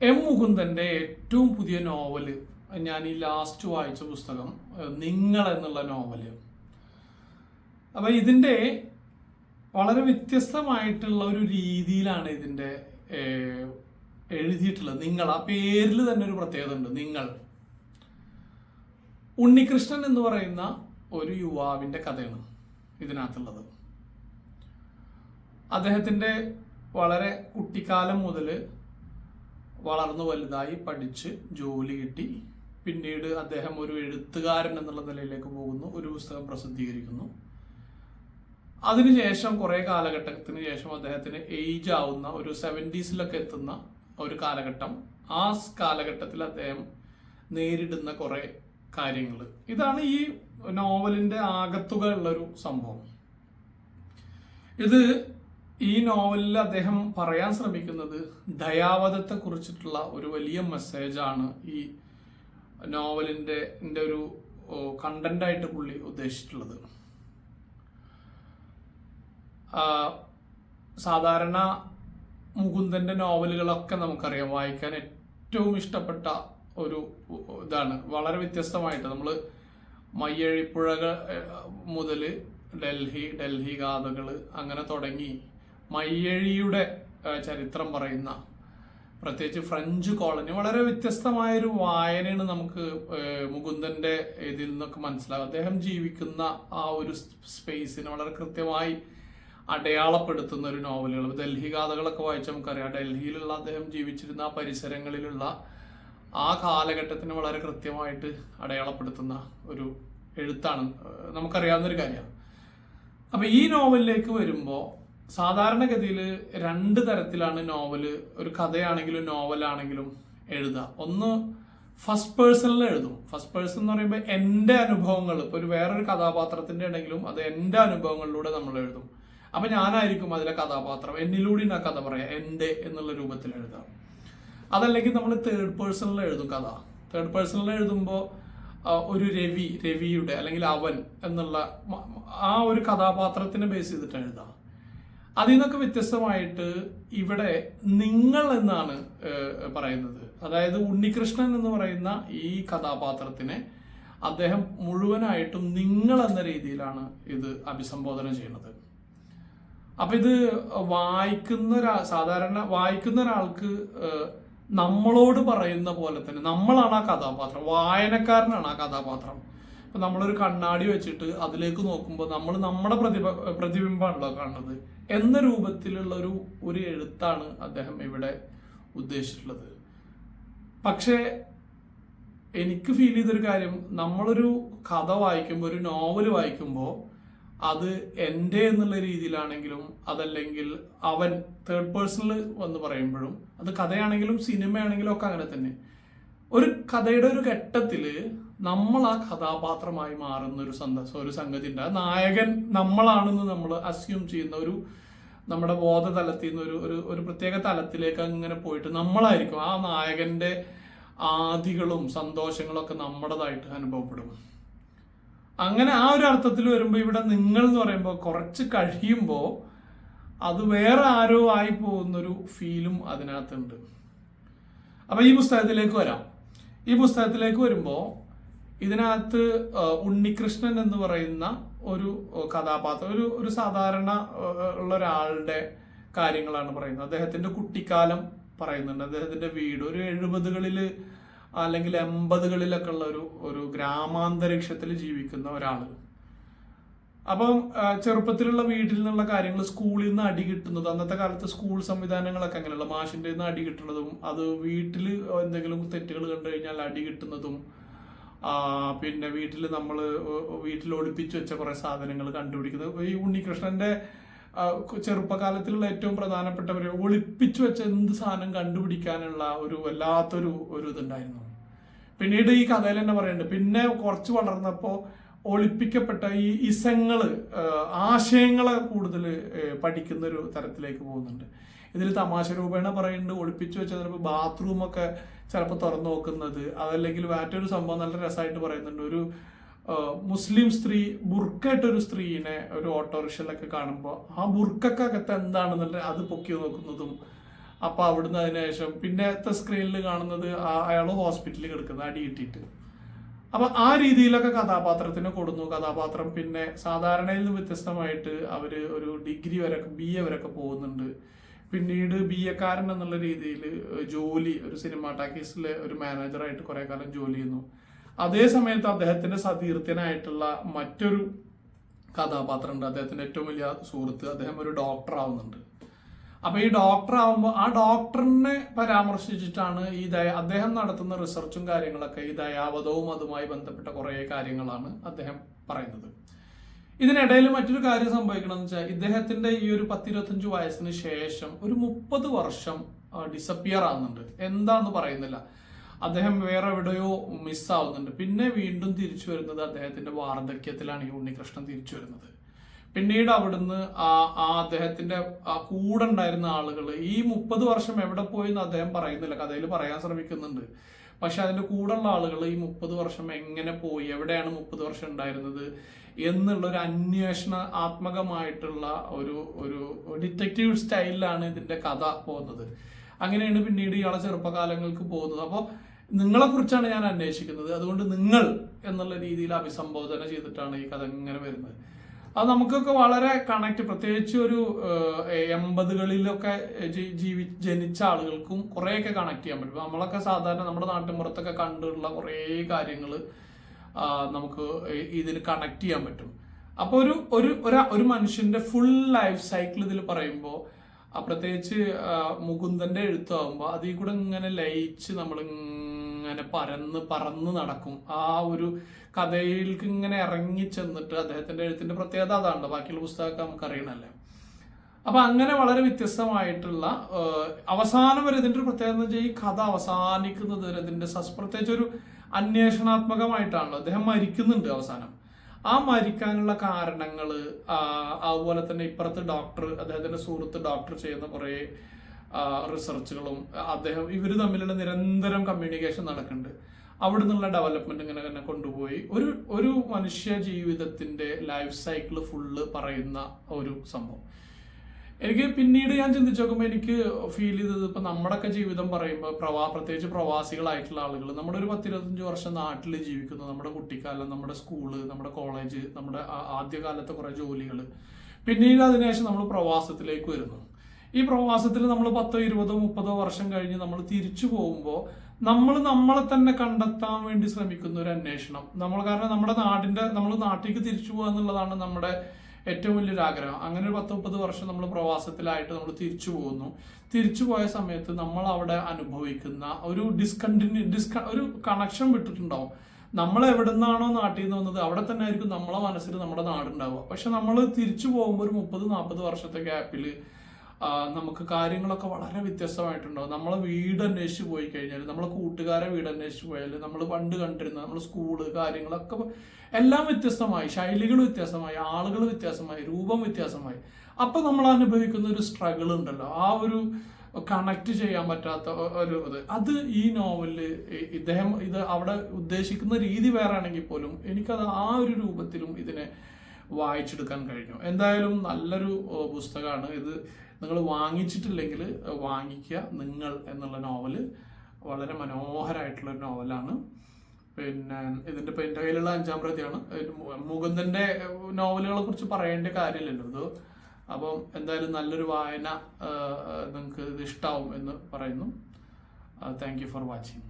M മുകുന്ദന്റെ ഏറ്റവും പുതിയ novel ഞാൻ ഈ ലാസ്റ്റ് വായിച്ച പുസ്തകം നിങ്ങൾ എന്നുള്ള നോവൽ. അപ്പൊ ഇതിന്റെ വളരെ വ്യത്യസ്തമായിട്ടുള്ള ഒരു രീതിയിലാണ് ഇതിന്റെ ഏഹ്, എഴുതിയിട്ടുള്ളത്. നിങ്ങൾ ആ പേരിൽ തന്നെ ഒരു പ്രത്യേകത ഉണ്ട്. നിങ്ങൾ. ഉണ്ണികൃഷ്ണൻ എന്ന് പറയുന്ന ഒരു യുവാവിന്റെ കഥയാണ് ഇതിനകത്തുള്ളത്. അദ്ദേഹത്തിന്റെ വളരെ കുട്ടിക്കാലം മുതൽ വളർന്നു വലുതായി പഠിച്ച് ജോലി കിട്ടി. പിന്നീട് അദ്ദേഹം ഒരു എഴുത്തുകാരൻ എന്നുള്ള നിലയിലേക്ക് പോകുന്നു. ഒരു പുസ്തകം പ്രസിദ്ധീകരിക്കുന്നു. അതിനുശേഷം കുറേ കാലഘട്ടത്തിന് ശേഷം അദ്ദേഹത്തിന് ഏജ് ആവുന്ന ഒരു സെവന്റീസിലൊക്കെ എത്തുന്ന ഒരു കാലഘട്ടം. ആ കാലഘട്ടത്തിൽ അദ്ദേഹം നേരിടുന്ന കുറേ കാര്യങ്ങൾ ഇതാണ് ഈ നോവലിന്റെ ആകത്തുക ഉള്ളൊരു സംഭവം. ഇത് ഈ നോവലിൽ അദ്ദേഹം പറയാൻ ശ്രമിക്കുന്നത് ദയാവധത്തെ കുറിച്ചിട്ടുള്ള ഒരു വലിയ മെസ്സേജാണ് ഈ നോവലിന്റെ എന്റെ ഒരു കണ്ടന്റായിട്ട് പുള്ളി ഉദ്ദേശിച്ചിട്ടുള്ളത്. സാധാരണ മുകുന്ദന്റെ നോവലുകളൊക്കെ നമുക്കറിയാം. വായിക്കാൻ ഏറ്റവും ഇഷ്ടപ്പെട്ട ഒരു ഇതാണ്. വളരെ വ്യത്യസ്തമായിട്ട് നമ്മൾ മയ്യഴിപ്പുഴകൾ മുതൽ ഡൽഹി ഡൽഹി ഗാഥകൾ അങ്ങനെ തുടങ്ങി മയ്യഴിയുടെ ചരിത്രം പറയുന്ന പ്രത്യേകിച്ച് ഫ്രഞ്ച് കോളനി വളരെ വ്യത്യസ്തമായൊരു വായനയാണ് നമുക്ക് മുകുന്ദന്റെ ഇതിൽ നിന്നൊക്കെ മനസ്സിലാകും അദ്ദേഹം ജീവിക്കുന്ന ആ ഒരു സ്പേസിനെ വളരെ കൃത്യമായി അടയാളപ്പെടുത്തുന്ന ഒരു നോവലുകൾ ഡൽഹി ഗാഥകളൊക്കെ വായിച്ചാൽ നമുക്കറിയാം. ഡൽഹിയിലുള്ള അദ്ദേഹം ജീവിച്ചിരുന്ന ആ പരിസരങ്ങളിലുള്ള ആ കാലഘട്ടത്തിന് വളരെ കൃത്യമായിട്ട് അടയാളപ്പെടുത്തുന്ന ഒരു എഴുത്താണ്. ഏഹ്, നമുക്കറിയാവുന്ന ഒരു കാര്യമാണ്. അപ്പൊ ഈ നോവലിലേക്ക് വരുമ്പോൾ സാധാരണഗതിയിൽ രണ്ട് തരത്തിലാണ് നോവൽ. ഒരു കഥയാണെങ്കിലും നോവലാണെങ്കിലും എഴുതുക. ഒന്ന് ഫസ്റ്റ് പേഴ്സണിൽ എഴുതും. ഫസ്റ്റ് പേഴ്സൺ എന്ന് പറയുമ്പോൾ എന്റെ അനുഭവങ്ങൾ. ഇപ്പോൾ ഒരു വേറൊരു കഥാപാത്രത്തിന്റെ ആണെങ്കിലും അത് എന്റെ അനുഭവങ്ങളിലൂടെ നമ്മൾ എഴുതും. അപ്പൊ ഞാനായിരിക്കും അതിലെ കഥാപാത്രം. എന്നിലൂടെ ആ കഥ പറയാം. എന്റെ എന്നുള്ള രൂപത്തിൽ എഴുതാം. അതല്ലെങ്കിൽ നമ്മൾ തേർഡ് പേഴ്സണിൽ എഴുതും കഥ. തേർഡ് പേഴ്സണിൽ എഴുതുമ്പോൾ ഒരു രവി രവിയുടെ അല്ലെങ്കിൽ അവൻ എന്നുള്ള ആ ഒരു കഥാപാത്രത്തിനെ ബേസ് ചെയ്തിട്ട് എഴുതാം. അതിൽ നിന്നൊക്കെ വ്യത്യസ്തമായിട്ട് ഇവിടെ നിങ്ങൾ എന്നാണ് പറയുന്നത്. അതായത് ഉണ്ണികൃഷ്ണൻ എന്ന് പറയുന്ന ഈ കഥാപാത്രത്തിനെ അദ്ദേഹം മുഴുവനായിട്ടും നിങ്ങൾ എന്ന രീതിയിലാണ് ഇത് അഭിസംബോധന ചെയ്യുന്നത്. അപ്പൊ ഇത് വായിക്കുന്ന ഒരാ സാധാരണ വായിക്കുന്ന ഒരാൾക്ക് നമ്മളോട് പറയുന്ന പോലെ തന്നെ നമ്മളാണ് ആ കഥാപാത്രം വായനക്കാരനാണ് ആ കഥാപാത്രം. ഇപ്പൊ നമ്മളൊരു കണ്ണാടി വെച്ചിട്ട് അതിലേക്ക് നോക്കുമ്പോൾ നമ്മൾ നമ്മുടെ പ്രതിഭ പ്രതിബിംബമാണല്ലോ കാണുന്നത്. എന്ന രൂപത്തിലുള്ള ഒരു ഒരു എഴുത്താണ് അദ്ദേഹം ഇവിടെ ഉദ്ദേശിച്ചിട്ടുള്ളത്. പക്ഷേ എനിക്ക് ഫീൽ ചെയ്തൊരു കാര്യം നമ്മളൊരു കഥ വായിക്കുമ്പോൾ ഒരു നോവൽ വായിക്കുമ്പോൾ അത് എന്റെ എന്നുള്ള രീതിയിലാണെങ്കിലും അതല്ലെങ്കിൽ അവൻ തേർഡ് പേഴ്സണൽ വന്ന് പറയുമ്പോഴും അത് കഥയാണെങ്കിലും സിനിമയാണെങ്കിലും ഒക്കെ അങ്ങനെ തന്നെ. ഒരു കഥയുടെ ഒരു ഘട്ടത്തിൽ നമ്മൾ ആ കഥാപാത്രമായി മാറുന്ന ഒരു സന്ദർശ ഒരു സംഗതി ഉണ്ട് ആ നായകൻ നമ്മളാണെന്ന് നമ്മൾ അസ്യൂം ചെയ്യുന്ന ഒരു നമ്മുടെ ബോധതലത്തിൽ നിന്ന് ഒരു ഒരു ഒരു പ്രത്യേക തലത്തിലേക്ക് അങ്ങനെ പോയിട്ട് നമ്മളായിരിക്കും. ആ നായകന്റെ ആദികളും സന്തോഷങ്ങളൊക്കെ നമ്മുടേതായിട്ട് അനുഭവപ്പെടും. അങ്ങനെ ആ ഒരു അർത്ഥത്തിൽ വരുമ്പോൾ ഇവിടെ നിങ്ങൾ എന്ന് പറയുമ്പോൾ കുറച്ച് കഴിയുമ്പോൾ അത് വേറെ ആരോ ആയി പോകുന്നൊരു ഫീലും അതിനകത്തുണ്ട്. അപ്പൊ ഈ പുസ്തകത്തിലേക്ക് വരാം. ഈ പുസ്തകത്തിലേക്ക് വരുമ്പോൾ ഇതിനകത്ത് ഉണ്ണികൃഷ്ണൻ എന്ന് പറയുന്ന ഒരു കഥാപാത്രം ഒരു ഒരു സാധാരണ ഉള്ള ഒരാളുടെ കാര്യങ്ങളാണ് പറയുന്നത്. അദ്ദേഹത്തിന്റെ കുട്ടിക്കാലം പറയുന്നുണ്ട്. അദ്ദേഹത്തിന്റെ വീട് ഒരു എഴുപതുകളിൽ അല്ലെങ്കിൽ എൺപതുകളിലൊക്കെ ഉള്ള ഒരു ഒരു ഗ്രാമാന്തരീക്ഷത്തിൽ ജീവിക്കുന്ന ഒരാൾ. അപ്പം ചെറുപ്പത്തിലുള്ള വീട്ടിൽ നിന്നുള്ള കാര്യങ്ങൾ സ്കൂളിൽ നിന്ന് അടി കിട്ടുന്നത് അന്നത്തെ കാലത്ത് സ്കൂൾ സംവിധാനങ്ങളൊക്കെ അങ്ങനെയുള്ള മാഷിന്റെ നിന്ന് അടി കിട്ടുന്നതും അത് വീട്ടിൽ എന്തെങ്കിലും തെറ്റുകൾ കണ്ടു കഴിഞ്ഞാൽ അടി കിട്ടുന്നതും പിന്നെ വീട്ടിൽ നമ്മൾ വീട്ടിൽ ഒളിപ്പിച്ചു വെച്ച കുറെ സാധനങ്ങൾ കണ്ടുപിടിക്കുന്നത്. ഈ ഉണ്ണികൃഷ്ണന്റെ ചെറുപ്പകാലത്തിലുള്ള ഏറ്റവും പ്രധാനപ്പെട്ടവർ ഒളിപ്പിച്ചു വെച്ച എന്ത് സാധനം കണ്ടുപിടിക്കാനുള്ള ഒരു വല്ലാത്തൊരു ഒരു ഇതുണ്ടായിരുന്നു. പിന്നീട് ഈ കഥയിൽ തന്നെ പറയുന്നുണ്ട് പിന്നെ കുറച്ച് വളർന്നപ്പോൾ ഒളിപ്പിക്കപ്പെട്ട ഈ ഇസങ്ങൾ ആശയങ്ങളെ കൂടുതൽ പഠിക്കുന്ന ഒരു തരത്തിലേക്ക് പോകുന്നുണ്ട്. ഇതിൽ തമാശ രൂപേണ പറയുന്നുണ്ട് ഒളിപ്പിച്ചു വെച്ചാൽ ചിലപ്പോൾ ബാത്റൂം ഒക്കെ ചിലപ്പോൾ തുറന്നു നോക്കുന്നത്. അതല്ലെങ്കിൽ മറ്റൊരു സംഭവം നല്ല രസമായിട്ട് പറയുന്നുണ്ട്. ഒരു മുസ്ലിം സ്ത്രീ ബുർക്കായിട്ടൊരു സ്ത്രീനെ ഒരു ഓട്ടോറിക്ഷയിലൊക്കെ കാണുമ്പോൾ ആ ബുർക്കക്കകത്ത് എന്താണെന്നുള്ള അത് പൊക്കി നോക്കുന്നതും. അപ്പൊ അവിടുന്ന് അതിനുശേഷം പിന്നത്തെ സ്ക്രീനിൽ കാണുന്നത് അയാൾ ഹോസ്പിറ്റലിൽ കിടക്കുന്നത് അടി കിട്ടിയിട്ട്. അപ്പൊ ആ രീതിയിലൊക്കെ കഥാപാത്രത്തിന് കൊടുന്നു. കഥാപാത്രം പിന്നെ സാധാരണയിൽ നിന്ന് വ്യത്യസ്തമായിട്ട് അവർ ഒരു ഡിഗ്രി വരെ ബി എ വരെയൊക്കെ പോകുന്നുണ്ട്. പിന്നീട് ബി എക്കാരൻ എന്നുള്ള രീതിയിൽ ജോലി ഒരു സിനിമ ടാക്കീസിലെ ഒരു മാനേജറായിട്ട് കുറെ കാലം ജോലി ചെയ്യുന്നു. അതേ സമയത്ത് അദ്ദേഹത്തിന്റെ സതീർത്ഥ്യനായിട്ടുള്ള മറ്റൊരു കഥാപാത്രം ഉണ്ട് അദ്ദേഹത്തിന്റെ ഏറ്റവും വലിയ സുഹൃത്ത് അദ്ദേഹം ഒരു ഡോക്ടർ ആവുന്നുണ്ട്. അപ്പൊ ഈ ഡോക്ടർ ആവുമ്പോൾ ആ ഡോക്ടറിനെ പരാമർശിച്ചിട്ടാണ് ഈ ദയ അദ്ദേഹം നടത്തുന്ന റിസർച്ചും കാര്യങ്ങളൊക്കെ ഈ ദയാവധവും അതുമായി ബന്ധപ്പെട്ട കുറേ കാര്യങ്ങളാണ് അദ്ദേഹം പറയുന്നത്. ഇതിനിടയിൽ മറ്റൊരു കാര്യം സംഭവിക്കണമെന്ന് വെച്ചാൽ ഇദ്ദേഹത്തിന്റെ ഈ ഒരു പത്തിരുപത്തഞ്ച് വയസ്സിന് ശേഷം ഒരു മുപ്പത് വർഷം ഡിസപ്പിയർ ആകുന്നുണ്ട് എന്താന്ന് പറയുന്നില്ല. അദ്ദേഹം വേറെ എവിടെയോ മിസ്സാവുന്നുണ്ട് പിന്നെ വീണ്ടും തിരിച്ചു വരുന്നത് അദ്ദേഹത്തിന്റെ വാർദ്ധക്യത്തിലാണ് ഈ ഉണ്ണികൃഷ്ണൻ തിരിച്ചു വരുന്നത്. പിന്നീട് അവിടുന്ന് ആ ആ അദ്ദേഹത്തിന്റെ ആ കൂടെ ഉണ്ടായിരുന്ന ആളുകൾ ഈ മുപ്പത് വർഷം എവിടെ പോയി എന്ന് അദ്ദേഹം പറയുന്നില്ല. കഥയിൽ പറയാൻ ശ്രമിക്കുന്നുണ്ട്. പക്ഷെ അതിന്റെ കൂടെയുള്ള ആളുകൾ ഈ മുപ്പത് വർഷം എങ്ങനെ പോയി? എവിടെയാണ് മുപ്പത് വർഷം ഉണ്ടായിരുന്നത്? എന്നുള്ള ഒരു അന്വേഷണ ആത്മകമായിട്ടുള്ള ഒരു ഒരു ഡിറ്റക്റ്റീവ് സ്റ്റൈലിലാണ് ഇതിന്റെ കഥ പോകുന്നത്. അങ്ങനെയാണ് പിന്നീട് ഇയാളെ ചെറുപ്പകാലങ്ങൾക്ക് പോകുന്നത്. അപ്പോൾ നിങ്ങളെക്കുറിച്ചാണ് ഞാൻ അന്വേഷിക്കുന്നത്. അതുകൊണ്ട് നിങ്ങൾ എന്നുള്ള രീതിയിൽ അഭിസംബോധന ചെയ്തിട്ടാണ് ഈ കഥ ഇങ്ങനെ വരുന്നത്. അത് നമുക്കൊക്കെ വളരെ കണക്ട് പ്രത്യേകിച്ച് ഒരു എൺപതുകളിലൊക്കെ ജീവി ജനിച്ച ആളുകൾക്കും കുറേയൊക്കെ കണക്ട് ചെയ്യാൻ പറ്റും. നമ്മളൊക്കെ സാധാരണ നമ്മുടെ നാട്ടിൻപുറത്തൊക്കെ കണ്ടുള്ള കുറേ കാര്യങ്ങൾ നമുക്ക് ഇതിൽ കണക്ട് ചെയ്യാൻ പറ്റും. അപ്പോൾ ഒരു ഒരു ഒരു- മനുഷ്യന്റെ ഫുൾ ലൈഫ് സൈക്കിൾ ഇതിൽ പറയുമ്പോൾ പ്രത്യേകിച്ച് മുകുന്ദന്റെ എഴുത്താകുമ്പോൾ അതിൽ കൂടെ ഇങ്ങനെ ലയിച്ച് നമ്മൾ ഇങ്ങനെ പരന്ന് പറന്ന് നടക്കും. ആ ഒരു കഥയിലേക്ക് ഇങ്ങനെ ഇറങ്ങി ചെന്നിട്ട് അദ്ദേഹത്തിന്റെ എഴുത്തിന്റെ പ്രത്യേകത അതാണ് ബാക്കിയുള്ള പുസ്തകമൊക്കെ നമുക്ക് അറിയണല്ലേ അപ്പൊ അങ്ങനെ വളരെ വ്യത്യസ്തമായിട്ടുള്ള അവസാനം വരെ ഇതിന്റെ ഒരു പ്രത്യേകത എന്ന് വെച്ചാൽ ഈ കഥ അവസാനിക്കുന്നത് വരെ ഇതിന്റെ സസ് പ്രത്യേകിച്ച് ഒരു അന്വേഷണാത്മകമായിട്ടാണല്ലോ. അദ്ദേഹം മരിക്കുന്നുണ്ട് അവസാനം. ആ മരിക്കാനുള്ള കാരണങ്ങൾ അതുപോലെ തന്നെ ഇപ്പുറത്ത് ഡോക്ടർ അദ്ദേഹത്തിന്റെ സുഹൃത്ത് ഡോക്ടർ ചെയ്യുന്ന കുറേ റിസർച്ചുകളും അദ്ദേഹം ഇവർ തമ്മിലുള്ള നിരന്തരം കമ്മ്യൂണിക്കേഷൻ നടക്കുന്നുണ്ട്. അവിടെ നിന്നുള്ള ഡെവലപ്മെന്റ് ഇങ്ങനെ തന്നെ കൊണ്ടുപോയി. ഒരു ഒരു മനുഷ്യ ജീവിതത്തിന്റെ ലൈഫ് സൈക്കിൾ ഫുള്ള് പറയുന്ന ഒരു സംഭവം. എനിക്ക് പിന്നീട് ഞാൻ ചിന്തിച്ചു നോക്കുമ്പോൾ എനിക്ക് ഫീൽ ചെയ്തത് ഇപ്പൊ നമ്മുടെയൊക്കെ ജീവിതം പറയുമ്പോൾ പ്രവാ പ്രത്യേകിച്ച് പ്രവാസികളായിട്ടുള്ള ആളുകൾ നമ്മുടെ ഒരു പത്തിരുപത്തഞ്ച് വർഷം നാട്ടിൽ ജീവിക്കുന്നു. നമ്മുടെ കുട്ടിക്കാലം നമ്മുടെ സ്കൂൾ നമ്മുടെ കോളേജ് നമ്മുടെ ആദ്യകാലത്തെ കുറെ ജോലികൾ പിന്നീട് അതിനുശേഷം നമ്മൾ പ്രവാസത്തിലേക്ക് വരുന്നു. ഈ പ്രവാസത്തിൽ നമ്മൾ പത്തോ ഇരുപതോ മുപ്പതോ വർഷം കഴിഞ്ഞ് നമ്മൾ തിരിച്ചു പോകുമ്പോൾ നമ്മൾ നമ്മളെ തന്നെ കണ്ടെത്താൻ വേണ്ടി ശ്രമിക്കുന്ന ഒരു അന്വേഷണം. നമ്മൾ കാരണം നമ്മുടെ നാടിന്റെ നമ്മൾ നാട്ടിലേക്ക് തിരിച്ചു പോകുക എന്നുള്ളതാണ് നമ്മുടെ ഏറ്റവും വലിയൊരു ആഗ്രഹം. അങ്ങനെ ഒരു പത്ത് മുപ്പത് വർഷം നമ്മൾ പ്രവാസത്തിലായിട്ട് നമ്മൾ തിരിച്ചു പോകുന്നു. തിരിച്ചു പോയ സമയത്ത് നമ്മൾ അവിടെ അനുഭവിക്കുന്ന ഒരു ഡിസ്കണ്ടിന്യൂ ഡിസ്ക ഒരു കണക്ഷൻ വിട്ടിട്ടുണ്ടാവും. നമ്മൾ എവിടെ നിന്നാണോ നാട്ടിൽ നിന്ന് വന്നത് അവിടെ തന്നെ ആയിരിക്കും നമ്മളെ മനസ്സിൽ നമ്മുടെ നാടുണ്ടാവുക. പക്ഷെ നമ്മൾ തിരിച്ചു പോകുമ്പോൾ ഒരു മുപ്പത് നാൽപ്പത് വർഷത്തെ ഗ്യാപ്പിൽ നമുക്ക് കാര്യങ്ങളൊക്കെ വളരെ വ്യത്യസ്തമായിട്ടുണ്ടാവും നമ്മളെ വീട് അന്വേഷിച്ച് പോയി കഴിഞ്ഞാൽ നമ്മളെ കൂട്ടുകാരെ വീട് അന്വേഷിച്ച് പോയാൽ നമ്മൾ പണ്ട് കണ്ടിരുന്ന നമ്മൾ സ്കൂൾ കാര്യങ്ങളൊക്കെ എല്ലാം വ്യത്യസ്തമായി ശൈലികൾ വ്യത്യാസമായി ആളുകൾ വ്യത്യാസമായി രൂപം വ്യത്യാസമായി അപ്പൊ നമ്മൾ അനുഭവിക്കുന്ന ഒരു സ്ട്രഗിൾ ഉണ്ടല്ലോ. ആ ഒരു കണക്ട് ചെയ്യാൻ പറ്റാത്ത ഒരു ഇത്. അത് ഈ നോവലിൽ ഇ- ഇദ്ദേഹം ഇത് അവിടെ ഉദ്ദേശിക്കുന്ന രീതി വേറെ ആണെങ്കിൽ പോലും എനിക്കത് ആ ഒരു രൂപത്തിലും ഇതിനെ വായിച്ചെടുക്കാൻ കഴിഞ്ഞു. എന്തായാലും നല്ലൊരു പുസ്തകമാണ് ഇത്. നിങ്ങൾ വാങ്ങിച്ചിട്ടില്ലെങ്കിൽ വാങ്ങിക്കുക നിങ്ങൾ എന്നുള്ള നോവൽ വളരെ മനോഹരമായിട്ടുള്ള നോവലാണ്. പിന്നെ ഇതിന്റെ ഇപ്പം എന്റെ കയ്യിലുള്ള അഞ്ചാം പ്രതിയാണ്. മുകുന്ദന്റെ നോവലുകളെ കുറിച്ച് പറയേണ്ട കാര്യമില്ലല്ലോ ഇത്. അപ്പം എന്തായാലും നല്ലൊരു വായന നിങ്ങൾക്ക് ഇത് ഇഷ്ടാവും എന്ന് പറയുന്നു. Thank you for watching